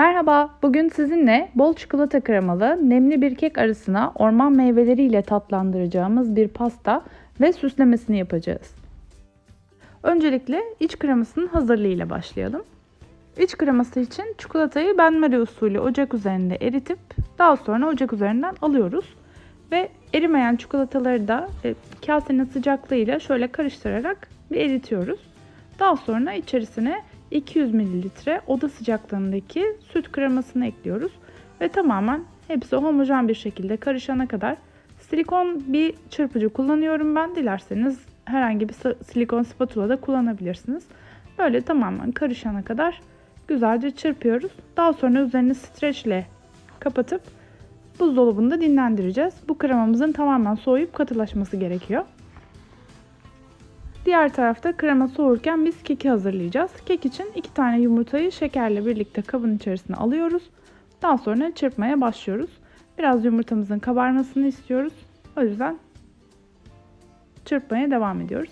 Merhaba, bugün sizinle bol çikolata kremalı nemli bir kek arasına orman meyveleriyle tatlandıracağımız bir pasta ve süslemesini yapacağız. Öncelikle iç kremasının hazırlığıyla başlayalım. İç kreması için çikolatayı benmari usulü ocak üzerinde eritip daha sonra ocak üzerinden alıyoruz. Ve erimeyen çikolataları da e, kasenin sıcaklığıyla şöyle karıştırarak bir eritiyoruz. Daha sonra içerisine 200 ml oda sıcaklığındaki süt kremasını ekliyoruz. Ve tamamen hepsi homojen bir şekilde karışana kadar silikon bir çırpıcı kullanıyorum ben. Dilerseniz herhangi bir silikon spatula da kullanabilirsiniz. Böyle tamamen karışana kadar güzelce çırpıyoruz. Daha sonra üzerini streçle kapatıp buzdolabında dinlendireceğiz. Bu kremamızın tamamen soğuyup katılaşması gerekiyor. Diğer tarafta krema soğurken biz keki hazırlayacağız. Kek için 2 tane yumurtayı şekerle birlikte kabın içerisine alıyoruz. Daha sonra çırpmaya başlıyoruz. Biraz yumurtamızın kabarmasını istiyoruz. O yüzden çırpmaya devam ediyoruz.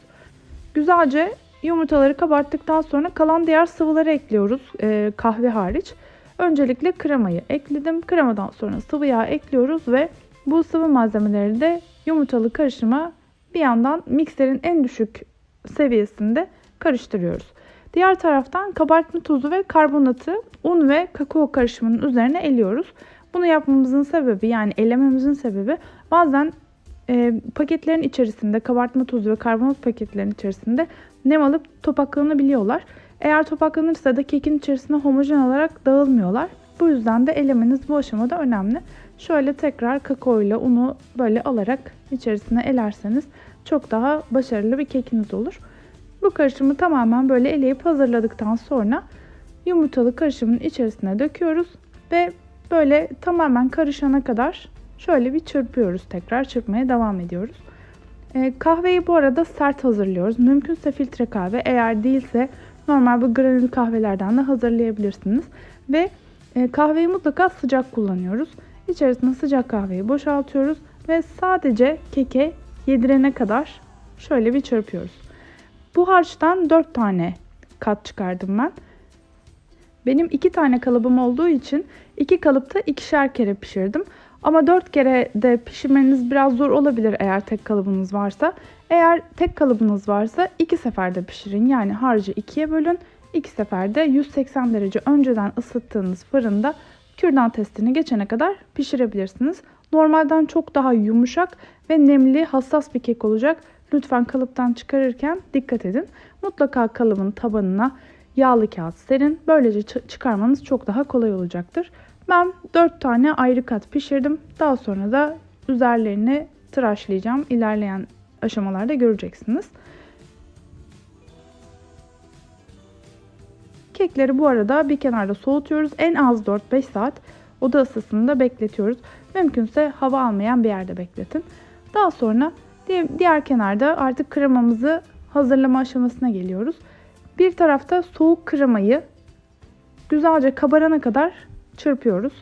Güzelce yumurtaları kabarttıktan sonra kalan diğer sıvıları ekliyoruz e, kahve hariç. Öncelikle kremayı ekledim. Kremadan sonra sıvı yağ ekliyoruz ve bu sıvı malzemeleri de yumurtalı karışıma bir yandan mikserin en düşük seviyesinde karıştırıyoruz. Diğer taraftan kabartma tozu ve karbonatı un ve kakao karışımının üzerine eliyoruz. Bunu yapmamızın sebebi yani elememizin sebebi bazen e, paketlerin içerisinde kabartma tozu ve karbonat paketlerin içerisinde nem alıp topaklanabiliyorlar. Eğer topaklanırsa da kekin içerisine homojen olarak dağılmıyorlar. Bu yüzden de elemeniz bu aşamada önemli. Şöyle tekrar kakao ile unu böyle alarak içerisine elerseniz çok daha başarılı bir kekiniz olur. Bu karışımı tamamen böyle eleyip hazırladıktan sonra yumurtalı karışımın içerisine döküyoruz ve böyle tamamen karışana kadar şöyle bir çırpıyoruz tekrar çırpmaya devam ediyoruz. E, kahveyi bu arada sert hazırlıyoruz. Mümkünse filtre kahve eğer değilse normal bu granül kahvelerden de hazırlayabilirsiniz. Ve e, kahveyi mutlaka sıcak kullanıyoruz. İçerisine sıcak kahveyi boşaltıyoruz ve sadece keke yedirene kadar şöyle bir çırpıyoruz. Bu harçtan 4 tane kat çıkardım ben. Benim 2 tane kalıbım olduğu için 2 kalıpta ikişer kere pişirdim. Ama 4 kere de pişirmeniz biraz zor olabilir eğer tek kalıbınız varsa. Eğer tek kalıbınız varsa 2 seferde pişirin. Yani harcı 2'ye bölün. 2 seferde 180 derece önceden ısıttığınız fırında kürdan testini geçene kadar pişirebilirsiniz. Normalden çok daha yumuşak ve nemli, hassas bir kek olacak. Lütfen kalıptan çıkarırken dikkat edin. Mutlaka kalıbın tabanına yağlı kağıt serin. Böylece çıkarmanız çok daha kolay olacaktır. Ben 4 tane ayrı kat pişirdim. Daha sonra da üzerlerini tıraşlayacağım. İlerleyen aşamalarda göreceksiniz. Kekleri bu arada bir kenarda soğutuyoruz. En az 4-5 saat oda ısısında bekletiyoruz. Mümkünse hava almayan bir yerde bekletin. Daha sonra diğer kenarda artık kremamızı hazırlama aşamasına geliyoruz. Bir tarafta soğuk kremayı güzelce kabarana kadar çırpıyoruz.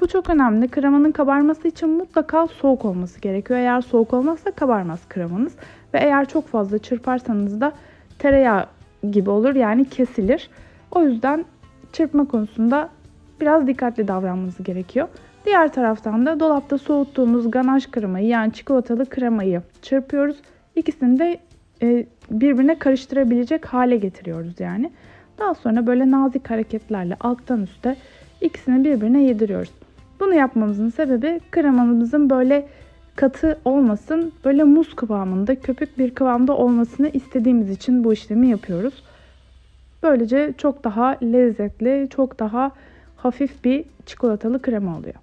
Bu çok önemli. Kremanın kabarması için mutlaka soğuk olması gerekiyor. Eğer soğuk olmazsa kabarmaz kremanız. Ve eğer çok fazla çırparsanız da tereyağı gibi olur yani kesilir. O yüzden çırpma konusunda biraz dikkatli davranmanız gerekiyor. Diğer taraftan da dolapta soğuttuğumuz ganaj kremayı yani çikolatalı kremayı çırpıyoruz. İkisini de e, birbirine karıştırabilecek hale getiriyoruz yani. Daha sonra böyle nazik hareketlerle alttan üste ikisini birbirine yediriyoruz. Bunu yapmamızın sebebi kremamızın böyle katı olmasın, böyle muz kıvamında, köpük bir kıvamda olmasını istediğimiz için bu işlemi yapıyoruz. Böylece çok daha lezzetli, çok daha hafif bir çikolatalı krema oluyor.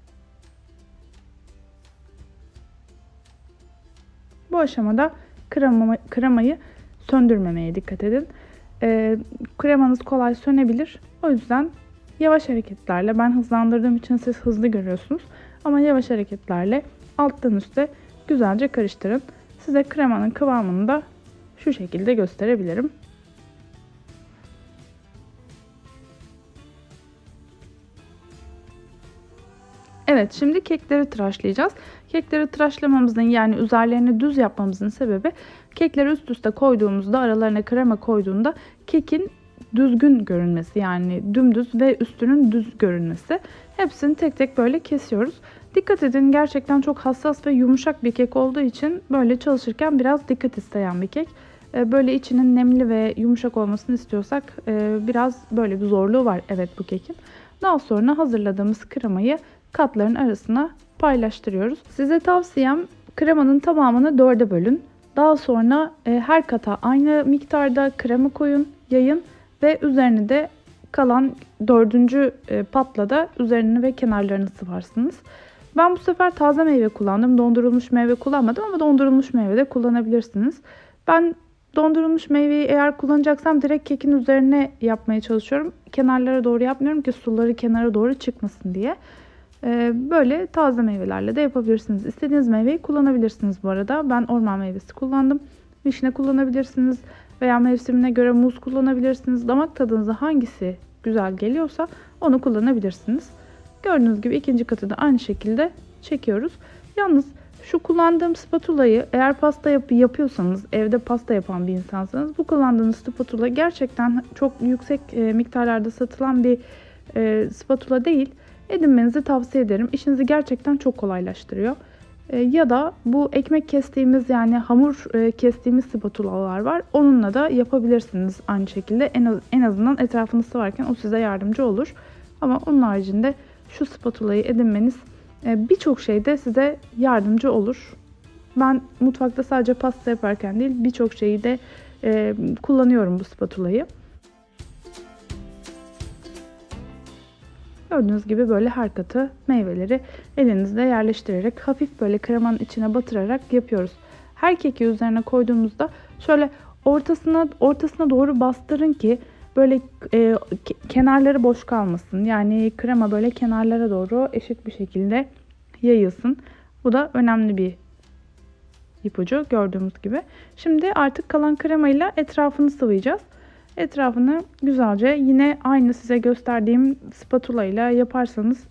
Bu aşamada krema, kremayı söndürmemeye dikkat edin. E, kremanız kolay sönebilir. O yüzden yavaş hareketlerle ben hızlandırdığım için siz hızlı görüyorsunuz. Ama yavaş hareketlerle alttan üste güzelce karıştırın. Size kremanın kıvamını da şu şekilde gösterebilirim. Evet şimdi kekleri tıraşlayacağız. Kekleri tıraşlamamızın yani üzerlerini düz yapmamızın sebebi kekleri üst üste koyduğumuzda aralarına krema koyduğunda kekin düzgün görünmesi yani dümdüz ve üstünün düz görünmesi. Hepsini tek tek böyle kesiyoruz. Dikkat edin gerçekten çok hassas ve yumuşak bir kek olduğu için böyle çalışırken biraz dikkat isteyen bir kek. E, böyle içinin nemli ve yumuşak olmasını istiyorsak e, biraz böyle bir zorluğu var evet bu kekin. Daha sonra hazırladığımız kremayı katların arasına paylaştırıyoruz. Size tavsiyem kremanın tamamını dörde bölün. Daha sonra e, her kata aynı miktarda krema koyun, yayın ve üzerine de kalan dördüncü patla da üzerini ve kenarlarını sıvarsınız. Ben bu sefer taze meyve kullandım. Dondurulmuş meyve kullanmadım ama dondurulmuş meyve de kullanabilirsiniz. Ben dondurulmuş meyveyi eğer kullanacaksam direkt kekin üzerine yapmaya çalışıyorum. Kenarlara doğru yapmıyorum ki suları kenara doğru çıkmasın diye. Ee, böyle taze meyvelerle de yapabilirsiniz. İstediğiniz meyveyi kullanabilirsiniz bu arada. Ben orman meyvesi kullandım. Vişne kullanabilirsiniz veya mevsimine göre muz kullanabilirsiniz. Damak tadınıza hangisi güzel geliyorsa onu kullanabilirsiniz. Gördüğünüz gibi ikinci katı da aynı şekilde çekiyoruz. Yalnız şu kullandığım spatulayı eğer pasta yap yapıyorsanız, evde pasta yapan bir insansanız bu kullandığınız spatula gerçekten çok yüksek e, miktarlarda satılan bir e, spatula değil. Edinmenizi tavsiye ederim. İşinizi gerçekten çok kolaylaştırıyor. E, ya da bu ekmek kestiğimiz yani hamur e, kestiğimiz spatulalar var. Onunla da yapabilirsiniz aynı şekilde. En, az, en azından etrafını sıvarken o size yardımcı olur. Ama onun haricinde şu spatulayı edinmeniz e, birçok şeyde size yardımcı olur. Ben mutfakta sadece pasta yaparken değil birçok şeyi de kullanıyorum bu spatulayı. Gördüğünüz gibi böyle her katı meyveleri elinizde yerleştirerek hafif böyle kremanın içine batırarak yapıyoruz. Her keki üzerine koyduğumuzda şöyle ortasına ortasına doğru bastırın ki böyle e, kenarları boş kalmasın. Yani krema böyle kenarlara doğru eşit bir şekilde yayılsın. Bu da önemli bir ipucu gördüğümüz gibi. Şimdi artık kalan kremayla etrafını sıvayacağız. Etrafını güzelce yine aynı size gösterdiğim spatula ile yaparsanız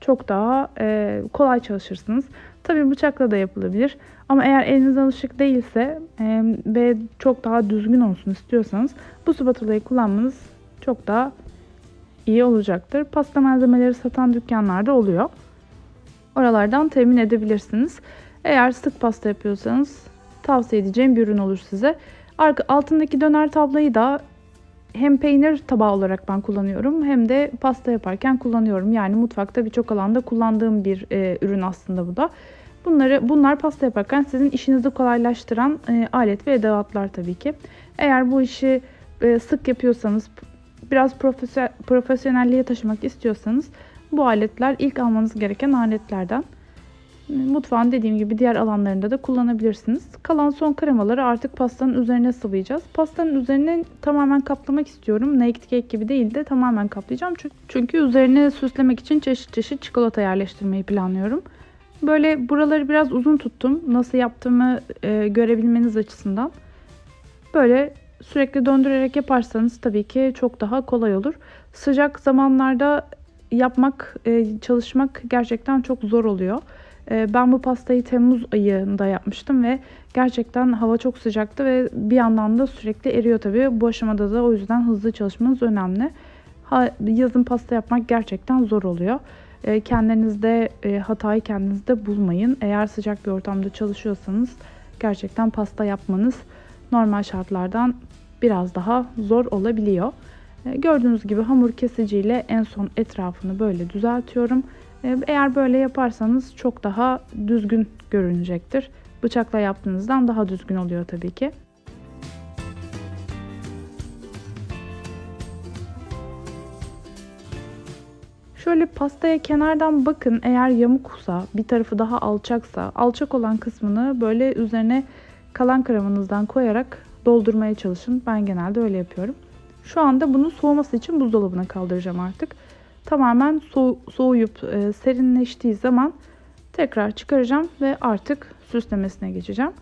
çok daha e, kolay çalışırsınız. Tabi bıçakla da yapılabilir. Ama eğer eliniz alışık değilse e, ve çok daha düzgün olsun istiyorsanız bu spatulayı kullanmanız çok daha iyi olacaktır. Pasta malzemeleri satan dükkanlarda oluyor. Oralardan temin edebilirsiniz. Eğer sık pasta yapıyorsanız tavsiye edeceğim bir ürün olur size. Altındaki döner tablayı da hem peynir tabağı olarak ben kullanıyorum hem de pasta yaparken kullanıyorum. Yani mutfakta birçok alanda kullandığım bir e, ürün aslında bu da. Bunları bunlar pasta yaparken sizin işinizi kolaylaştıran e, alet ve edevatlar tabii ki. Eğer bu işi e, sık yapıyorsanız, biraz profesyonelliğe taşımak istiyorsanız bu aletler ilk almanız gereken aletlerden. Mutfağın dediğim gibi diğer alanlarında da kullanabilirsiniz. Kalan son kremaları artık pastanın üzerine sıvayacağız. Pastanın üzerine tamamen kaplamak istiyorum. Naked cake gibi değil de tamamen kaplayacağım. Çünkü üzerine süslemek için çeşit çeşit çikolata yerleştirmeyi planlıyorum. Böyle buraları biraz uzun tuttum. Nasıl yaptığımı e, görebilmeniz açısından. Böyle sürekli döndürerek yaparsanız tabii ki çok daha kolay olur. Sıcak zamanlarda yapmak, e, çalışmak gerçekten çok zor oluyor. E, ben bu pastayı Temmuz ayında yapmıştım ve gerçekten hava çok sıcaktı ve bir yandan da sürekli eriyor tabii. Bu aşamada da o yüzden hızlı çalışmanız önemli. yazın pasta yapmak gerçekten zor oluyor. E, kendinizde hatayı kendinizde bulmayın. Eğer sıcak bir ortamda çalışıyorsanız gerçekten pasta yapmanız normal şartlardan biraz daha zor olabiliyor. E, gördüğünüz gibi hamur kesiciyle en son etrafını böyle düzeltiyorum. E, eğer böyle yaparsanız çok daha düzgün görünecektir. Bıçakla yaptığınızdan daha düzgün oluyor tabii ki. Şöyle pastaya kenardan bakın eğer yamuksa, bir tarafı daha alçaksa, alçak olan kısmını böyle üzerine kalan kremanızdan koyarak doldurmaya çalışın. Ben genelde öyle yapıyorum. Şu anda bunu soğuması için buzdolabına kaldıracağım artık. Tamamen so soğuyup e, serinleştiği zaman tekrar çıkaracağım ve artık süslemesine geçeceğim.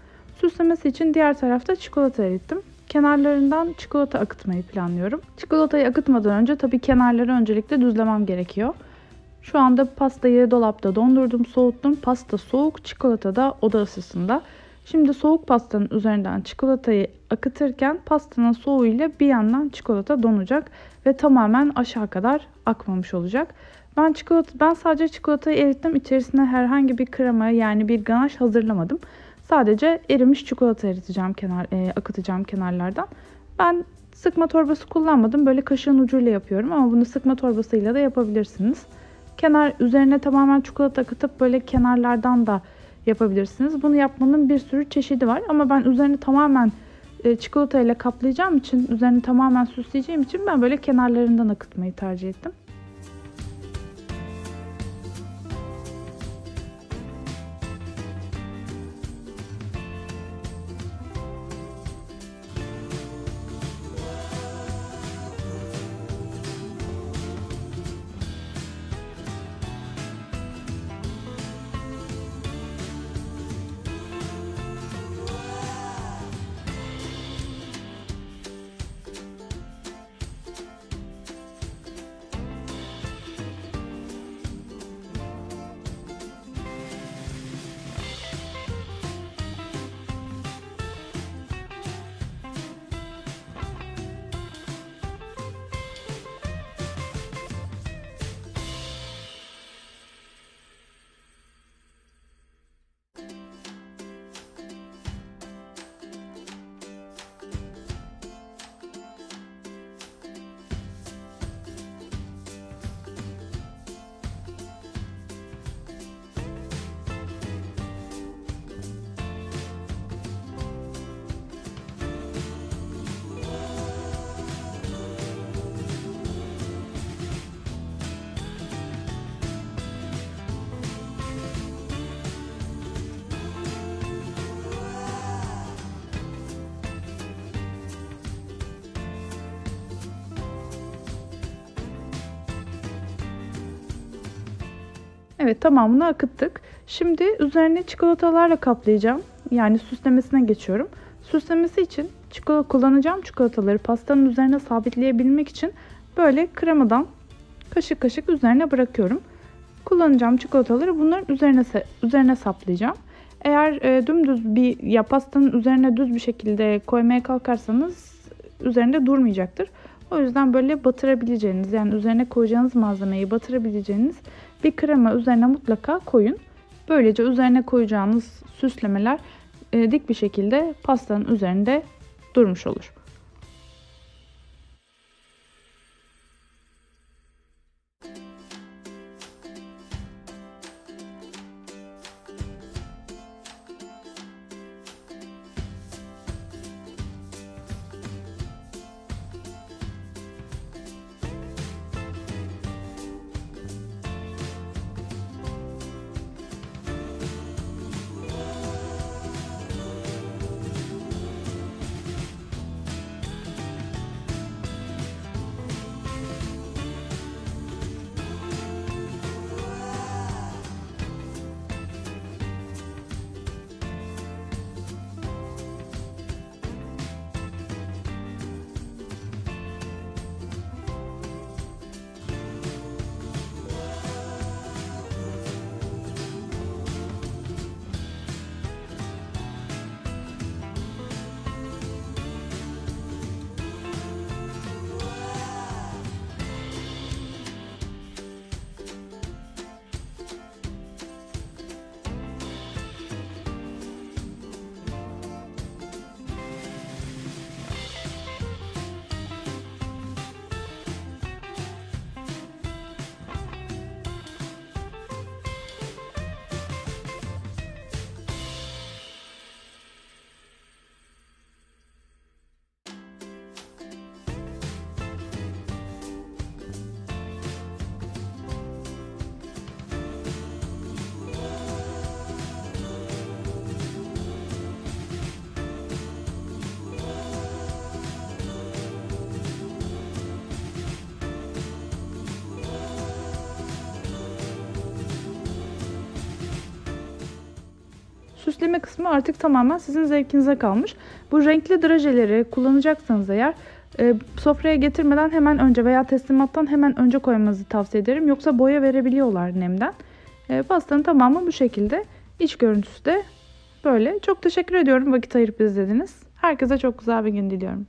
Süslemesi için diğer tarafta çikolata erittim. Kenarlarından çikolata akıtmayı planlıyorum. Çikolatayı akıtmadan önce tabii kenarları öncelikle düzlemem gerekiyor. Şu anda pastayı dolapta dondurdum, soğuttum. Pasta soğuk, çikolata da oda ısısında. Şimdi soğuk pastanın üzerinden çikolatayı akıtırken pastanın soğuğuyla bir yandan çikolata donacak ve tamamen aşağı kadar akmamış olacak. Ben çikolata ben sadece çikolatayı erittim. İçerisine herhangi bir krema yani bir ganaj hazırlamadım. Sadece erimiş çikolata eriteceğim kenar e, akıtacağım kenarlardan. Ben sıkma torbası kullanmadım. Böyle kaşığın ucuyla yapıyorum ama bunu sıkma torbasıyla da yapabilirsiniz. Kenar üzerine tamamen çikolata akıtıp böyle kenarlardan da yapabilirsiniz. Bunu yapmanın bir sürü çeşidi var ama ben üzerine tamamen e, çikolata ile kaplayacağım için, üzerine tamamen süsleyeceğim için ben böyle kenarlarından akıtmayı tercih ettim. Evet tamamını akıttık. Şimdi üzerine çikolatalarla kaplayacağım. Yani süslemesine geçiyorum. Süslemesi için çikolata kullanacağım çikolataları pastanın üzerine sabitleyebilmek için böyle kremadan kaşık kaşık üzerine bırakıyorum. Kullanacağım çikolataları bunların üzerine üzerine saplayacağım. Eğer e, dümdüz bir ya pastanın üzerine düz bir şekilde koymaya kalkarsanız üzerinde durmayacaktır. O yüzden böyle batırabileceğiniz yani üzerine koyacağınız malzemeyi batırabileceğiniz bir krema üzerine mutlaka koyun. Böylece üzerine koyacağınız süslemeler e, dik bir şekilde pastanın üzerinde durmuş olur. Süsleme kısmı artık tamamen sizin zevkinize kalmış. Bu renkli drajeleri kullanacaksanız eğer e, sofraya getirmeden hemen önce veya teslimattan hemen önce koymanızı tavsiye ederim. Yoksa boya verebiliyorlar nemden. E, pastanın tamamı bu şekilde. İç görüntüsü de Böyle. Çok teşekkür ediyorum vakit ayırıp izlediniz. Herkese çok güzel bir gün diliyorum.